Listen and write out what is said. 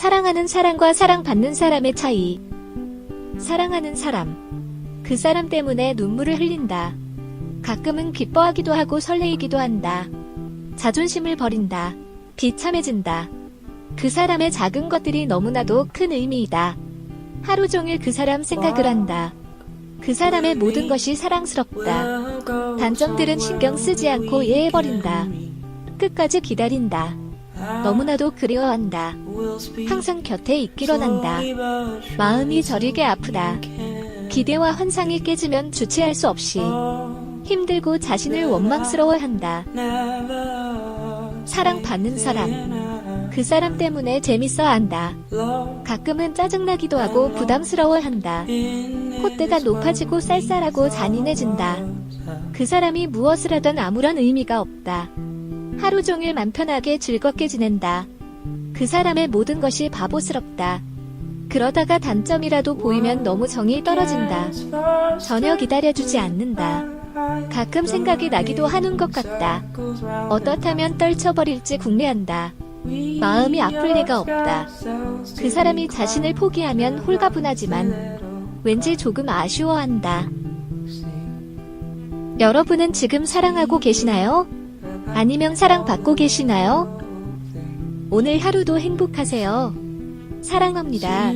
사랑하는 사람과 사랑받는 사람의 차이. 사랑하는 사람. 그 사람 때문에 눈물을 흘린다. 가끔은 기뻐하기도 하고 설레이기도 한다. 자존심을 버린다. 비참해진다. 그 사람의 작은 것들이 너무나도 큰 의미이다. 하루 종일 그 사람 생각을 한다. 그 사람의 모든 것이 사랑스럽다. 단점들은 신경 쓰지 않고 이해해버린다. 끝까지 기다린다. 너무나도 그리워한다. 항상 곁에 있기로 한다. 마음이 저리게 아프다. 기대와 환상이 깨지면 주체할 수 없이 힘들고 자신을 원망스러워한다. 사랑받는 사람. 그 사람 때문에 재밌어 한다. 가끔은 짜증나기도 하고 부담스러워 한다. 콧대가 높아지고 쌀쌀하고 잔인해진다. 그 사람이 무엇을 하든 아무런 의미가 없다. 하루 종일 맘 편하게 즐겁게 지낸다. 그 사람의 모든 것이 바보스럽다. 그러다가 단점이라도 보이면 너무 정이 떨어진다. 전혀 기다려주지 않는다. 가끔 생각이 나기도 하는 것 같다. 어떻다면 떨쳐버릴지 궁리한다. 마음이 아플 리가 없다. 그 사람이 자신을 포기하면 홀가분하지만 왠지 조금 아쉬워한다. 여러분은 지금 사랑하고 계시나요? 아니면 사랑받고 계시나요? 오늘 하루도 행복하세요. 사랑합니다.